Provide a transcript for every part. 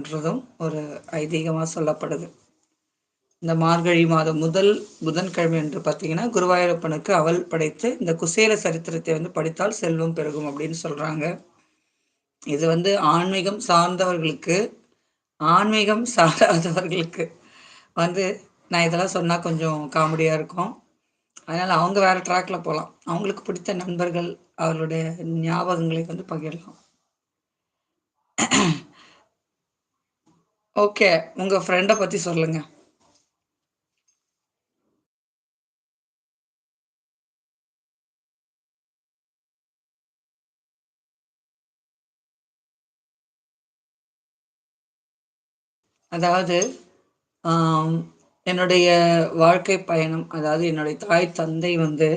என்றதும் ஒரு ஐதீகமாக சொல்லப்படுது. இந்த மார்கழி மாதம் முதல் புதன்கிழமை என்று பார்த்தீங்கன்னா குருவாயூரப்பனுக்கு அவள் படைத்து இந்த குசேல சரித்திரத்தை வந்து படித்தால் செல்வம் பெருகும் அப்படின்னு சொல்கிறாங்க இது வந்து ஆன்மீகம் சார்ந்தவர்களுக்கு ஆன்மீகம் சாராதவர்களுக்கு வந்து நான் இதெல்லாம் சொன்னால் கொஞ்சம் காமெடியாக இருக்கும். அதனால் அவங்க வேறு ட்ராக்ல போகலாம் அவங்களுக்கு பிடித்த நண்பர்கள் அவர்களுடைய ஞாபகங்களை வந்து பகிரலாம். ஓகே உங்க ஃப்ரெண்டை பத்தி சொல்லுங்க. அதாவது என்னுடைய வாழ்க்கை பயணம் அதாவது என்னுடைய தாய் தந்தை வந்து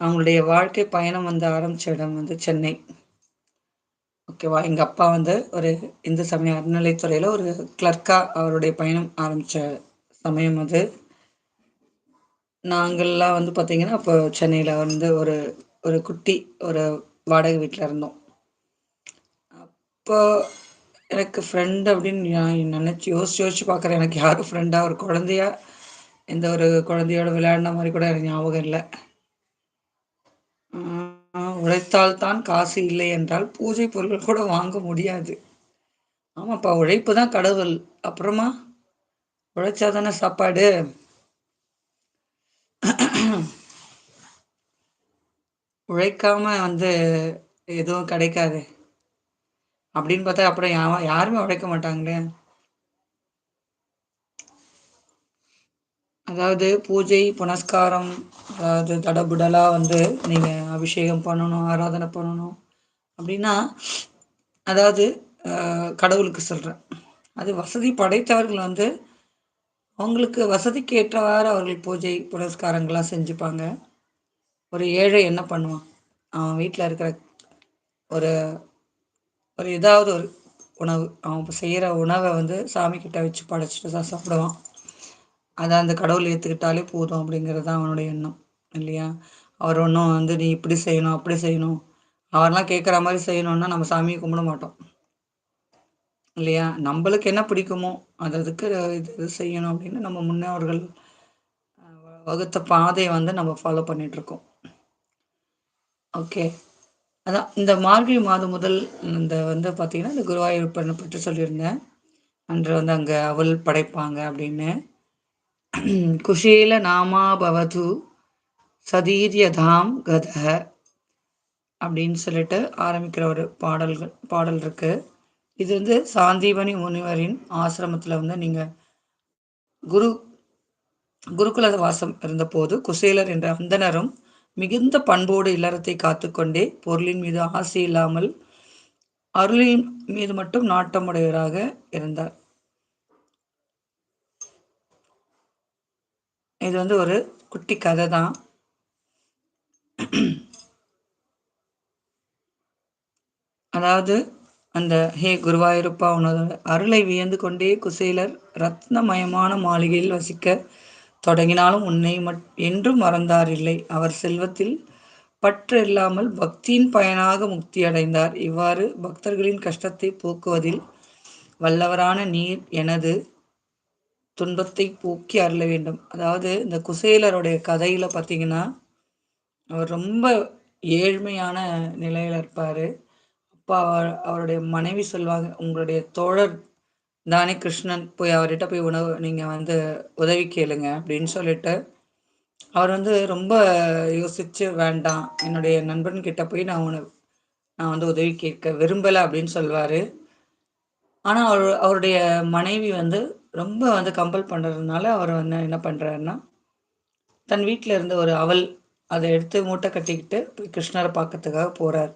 அவங்களுடைய வாழ்க்கை பயணம் வந்து ஆரம்பித்த இடம் வந்து சென்னை. ஓகேவா? எங்கள் அப்பா வந்து ஒரு இந்து சமய அறநிலைத்துறையில் ஒரு கிளர்க்காக அவருடைய பயணம் ஆரம்பித்த சமயம் அது. நாங்கள்லாம் வந்து பார்த்திங்கன்னா அப்போ சென்னையில் வந்து ஒரு ஒரு குட்டி ஒரு வாடகை வீட்டில் இருந்தோம். அப்போ எனக்கு ஃப்ரெண்ட் அப்படின்னு நான் நினச்சி யோசிச்சு யோசிச்சு பார்க்குறேன் எனக்கு யாரும் ஃப்ரெண்டாக ஒரு குழந்தையா எந்த ஒரு குழந்தையோட விளையாடின மாதிரி கூட எனக்கு ஞாபகம் இல்லை. உழைத்தால்தான் காசு இல்லை என்றால் பூஜை பொருட்கள் கூட வாங்க முடியாது. ஆமாப்பா உழைப்பு தான் கடவுள். அப்புறமா? உழைச்சா தானே சாப்பாடு? உழைக்காம வந்து எதுவும் கிடைக்காது. அப்படின்னு பார்த்தா அப்புறம் யா யாருமே உழைக்க மாட்டாங்களே? அதாவது பூஜை புனஸ்காரம் அதாவது தடபுடலாக வந்து நீங்கள் அபிஷேகம் பண்ணணும் ஆராதனை பண்ணணும் அப்படின்னா அதாவது கடவுளுக்கு சொல்கிறேன் அது வசதி படைத்தவர்கள் வந்து அவங்களுக்கு வசதிக்கு ஏற்றவாறு அவர்கள் பூஜை புனஸ்காரங்கள்லாம் செஞ்சுப்பாங்க. ஒரு ஏழை என்ன பண்ணுவான்? அவன் வீட்டில் இருக்கிற ஒரு ஒரு ஏதாவது ஒரு உணவு அவன் செய்கிற உணவை வந்து சாமிக்கிட்ட வச்சு படைச்சிட்டு தான் சாப்பிடுவான். அதை அந்த கடவுள் ஏற்றுக்கிட்டாலே போதும் அப்படிங்கிறது தான் அவனுடைய எண்ணம் இல்லையா? அவர் ஒன்றும் வந்து நீ இப்படி செய்யணும் அப்படி செய்யணும். அவரெல்லாம் கேட்குற மாதிரி செய்யணும்னா நம்ம சாமியை கும்பிட மாட்டோம் இல்லையா? நம்மளுக்கு என்ன பிடிக்குமோ அது அதுக்கு இது இது செய்யணும் அப்படின்னு நம்ம முன்னோர்கள் வகுத்த பாதையை வந்து நம்ம ஃபாலோ பண்ணிகிட்ருக்கோம் ஓகே அதான் இந்த மார்கழி மாதம் முதல் இந்த வந்து பார்த்திங்கன்னா இந்த குருவாயூர் பற்றி சொல்லியிருந்தேன். அன்று வந்து அங்கே அவள் படைப்பாங்க அப்படின்னு. குஷீல நாமாபவது சதீரியதாம் கத அப்படின்னு சொல்லிட்டு ஆரம்பிக்கிற ஒரு பாடல்கள் பாடல் இருக்கு. இது வந்து சாந்தீபனி முனிவரின் ஆசிரமத்தில் வந்து நீங்கள் குரு குருகுல வாசம் இருந்தபோது குசேலர் என்ற அந்தனரும் மிகுந்த பண்போடு இல்லறத்தை காத்துக்கொண்டே பொருளின் மீது ஆசை இல்லாமல் அருளின் மீது மட்டும் நாட்டமுடையவராக இருந்தார். இது வந்து ஒரு குட்டி கதை தான். அதாவது அந்த ஹே குருவாயூரப்பா உனது அருளை வியந்து கொண்டே குசேலர் ரத்னமயமான மாளிகையில் வசிக்க தொடங்கினாலும் உன்னை மட் என்றும் மறந்தார் இல்லை. அவர் செல்வத்தில் பற்று இல்லாமல் பக்தியின் பயனாக முக்தி அடைந்தார். இவ்வாறு பக்தர்களின் கஷ்டத்தை போக்குவதில் வல்லவரான நீர் எனது துன்பத்தை போக்கி அருள வேண்டும். அதாவது இந்த குசேலருடைய கதையில பார்த்தீங்கன்னா அவர் ரொம்ப ஏழ்மையான நிலையில அப்போ அவர் அவருடைய மனைவி சொல்வாங்க உங்களுடைய தோழர் தானே கிருஷ்ணன் போய் அவர்கிட்ட போய் உணவு நீங்கள் வந்து உதவி கேளுங்க அப்படின்னு சொல்லிட்டு அவர் வந்து ரொம்ப யோசிச்சு வேண்டாம் என்னுடைய நண்பன் கிட்ட போய் நான் உன நான் வந்து உதவி கேட்க விரும்பலை அப்படின்னு சொல்லுவார். ஆனால் அவர் அவருடைய மனைவி வந்து ரொம்ப வந்து கம்பல் பண்ணுறதுனால அவர் வந்து என்ன பண்ணுறாருன்னா தன் வீட்டில் இருந்த ஒரு அவல் அதை எடுத்து மூட்டை கட்டிக்கிட்டு போய் கிருஷ்ணரை பார்க்கறதுக்காக போகிறார்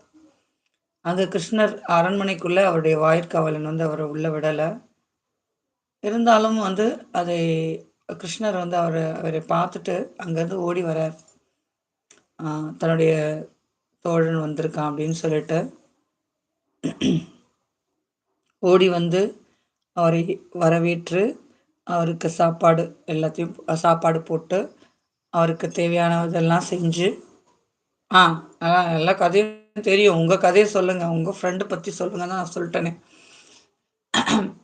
அங்கே கிருஷ்ணர் அரண்மனைக்குள்ளே அவருடைய வாயிற்காவலன் வந்து அவரை உள்ள விடலை. இருந்தாலும் வந்து அதை கிருஷ்ணர் வந்து அவரை அவரை பார்த்துட்டு அங்கேருந்து ஓடி வரார். தன்னுடைய தோழன் வந்திருக்கான் அப்படின்னு சொல்லிட்டு ஓடி வந்து அவரை வரவேற்று அவருக்கு சாப்பாடு எல்லாத்தையும் சாப்பாடு போட்டு அவருக்கு தேவையானதெல்லாம் செஞ்சு ஆ எல்லா கதையும் தெரியும். உங்கள் கதையை சொல்லுங்கள் உங்கள் ஃப்ரெண்டு பற்றி சொல்லுங்கள் தான் நான் சொல்லிட்டேனே.